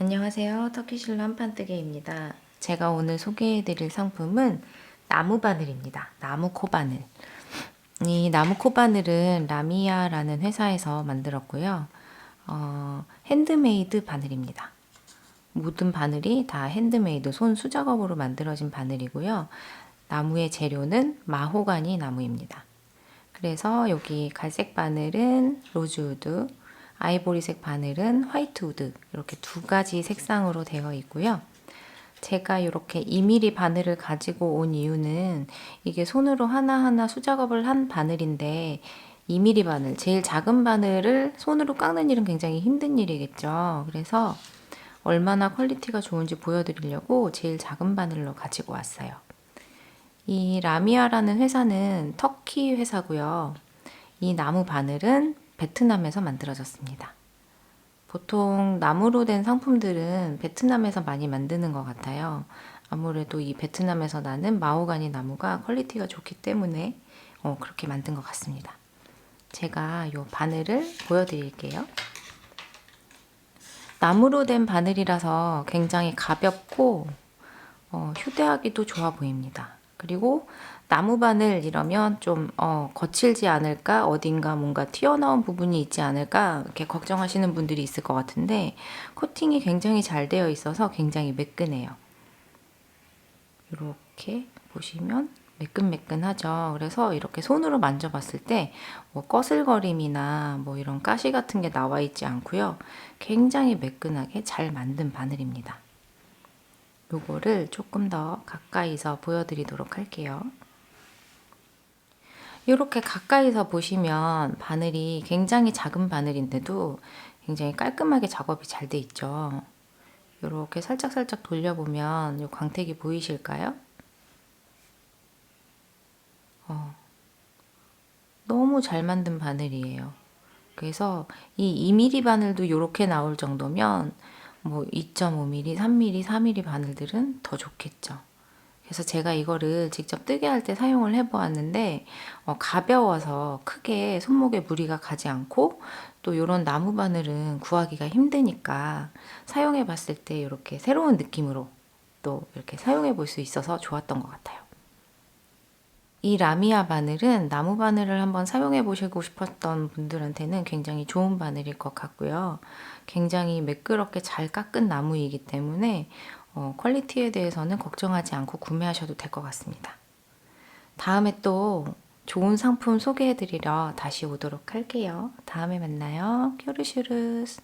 안녕하세요. 터키실로 한판뜨기입니다. 제가 오늘 소개해드릴 상품은 나무 바늘입니다. 나무 코바늘. 이 나무 코바늘은 라미아라는 회사에서 만들었고요. 어, 핸드메이드 바늘입니다. 모든 바늘이 다 핸드메이드 손 수작업으로 만들어진 바늘이고요. 나무의 재료는 마호가니 나무입니다. 그래서 여기 갈색 바늘은 로즈우드, 아이보리색 바늘은 화이트 우드 이렇게 두 가지 색상으로 되어 있고요. 제가 이렇게 2mm 바늘을 가지고 온 이유는 이게 손으로 하나하나 수작업을 한 바늘인데 2mm 바늘, 제일 작은 바늘을 손으로 깎는 일은 굉장히 힘든 일이겠죠. 그래서 얼마나 퀄리티가 좋은지 보여드리려고 제일 작은 바늘로 가지고 왔어요. 이 라미아라는 회사는 터키 회사고요. 이 나무 바늘은 베트남에서 만들어졌습니다. 보통 나무로 된 상품들은 베트남에서 많이 만드는 것 같아요. 아무래도 이 베트남에서 나는 마호가니 나무가 퀄리티가 좋기 때문에 어, 그렇게 만든 것 같습니다. 제가 이 바늘을 보여드릴게요. 나무로 된 바늘이라서 굉장히 가볍고 어, 휴대하기도 좋아 보입니다. 그리고 나무 바늘 이러면 좀 어, 거칠지 않을까 어딘가 뭔가 튀어나온 부분이 있지 않을까 이렇게 걱정하시는 분들이 있을 것 같은데 코팅이 굉장히 잘 되어 있어서 굉장히 매끈해요. 이렇게 보시면 매끈매끈하죠. 그래서 이렇게 손으로 만져봤을 때 뭐 거슬거림이나 뭐 이런 가시 같은 게 나와 있지 않고요. 굉장히 매끈하게 잘 만든 바늘입니다. 요거를 조금 더 가까이서 보여드리도록 할게요. 이렇게 가까이서 보시면 바늘이 굉장히 작은 바늘인데도 굉장히 깔끔하게 작업이 잘 돼 있죠. 이렇게 살짝살짝 돌려보면 이 광택이 보이실까요? 어, 너무 잘 만든 바늘이에요. 그래서 이 2mm 바늘도 이렇게 나올 정도면 뭐 2.5mm, 3mm, 4mm 바늘들은 더 좋겠죠. 그래서 제가 이거를 직접 뜨게 할 때 사용을 해보았는데 어, 가벼워서 크게 손목에 무리가 가지 않고 또 이런 나무 바늘은 구하기가 힘드니까 사용해 봤을 때 이렇게 새로운 느낌으로 또 이렇게 사용해 볼 수 있어서 좋았던 것 같아요. 이 라미아 바늘은 나무 바늘을 한번 사용해 보시고 싶었던 분들한테는 굉장히 좋은 바늘일 것 같고요. 굉장히 매끄럽게 잘 깎은 나무이기 때문에 어, 퀄리티에 대해서는 걱정하지 않고 구매하셔도 될 것 같습니다. 다음에 또 좋은 상품 소개해 드리러 다시 오도록 할게요. 다음에 만나요. 큐르슈르스.